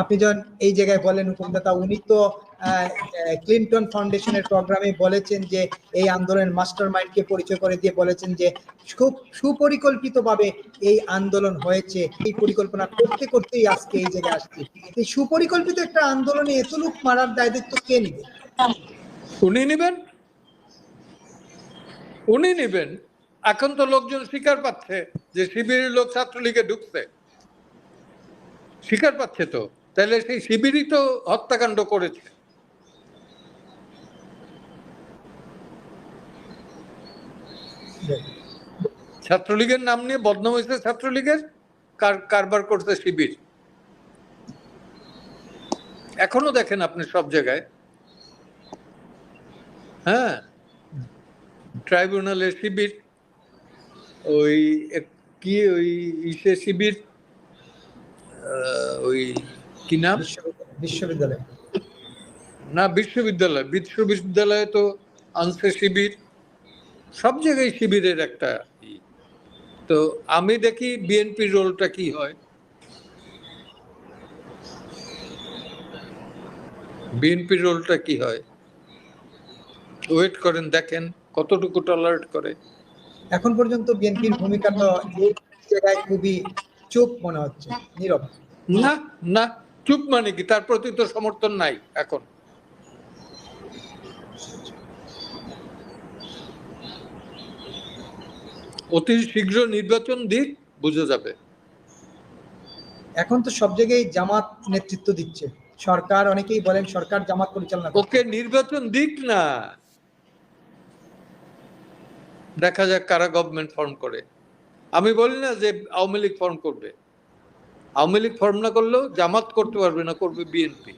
আপনি যখন এই জায়গায় বলেন হুকুমদাতা উনি তো ক্লিনটন ফাউন্ডেশনের প্রোগ্রামে বলেছেন যে এই আন্দোলনের মাস্টার মাইন্ডকে পরিচয় করে দিয়ে বলেছেন যে খুব সুপরিকল্পিতভাবে এই আন্দোলন হয়েছে। এই পরিকল্পনা করতে করতেই আজকে এই জায়গায় আসছে। এই সুপরিকল্পিত একটা আন্দোলনে এত লোক মারার দায় দায়িত্ব কে নিবে? উনি নেবেন? উনি নেবেন। এখন তো লোকজন স্বীকার পাচ্ছে যে শিবিরের লোক ছাত্রলীগে ঢুকছে। স্বীকার পাচ্ছে তো। তাহলে সেই শিবিরই তো হত্যাকাণ্ড করেছে। ছাত্রলীগের নাম নিয়ে বদনাম হয়েছে ছাত্রলীগের? কার, কারবার করছে শিবির। এখনও দেখেন আপনি সব জায়গায়। হ্যাঁ? ট্রাইব্যুনালের শিবির, ওই কি ওই ইসে শিবির ওই কি নাম? বিশ্ববিদ্যালয়- না বিশ্ববিদ্যালয়। বিশ্ববিদ্যালয়ে তো শিবির। সব জায়গায় শিবিরের একটা তো আমি দেখি বিএনপির রোলটা কি হয়? বিএনপির রোলটা কি হয়? ওয়েট করেন দেখেন কতটুকু টলারেট করে। এখন পর্যন্ত বিএনপির ভূমিকা তো খুবই চুপ মনে হচ্ছে নীরব। না না চুপ মানে কি? তার প্রতি তো সমর্থন নাই এখন। অতি শীঘ্র নির্বাচন দিক বুঝে যাবে। এখন তো সব জায়গায় জামাত নেতৃত্ব দিচ্ছে। সরকার অনেকেই বলেন সরকার জামাত পরিচালনা। ওকে নির্বাচন দিক না। দেখা যাক কারা গভর্নমেন্ট ফর্ম করে। আমি বলি না যে আওয়ামী লীগ ফর্ম করবে। আওয়ামী লীগ ফর্ম না করলেও জামাত করতে পারবে না, করবে বিএনপি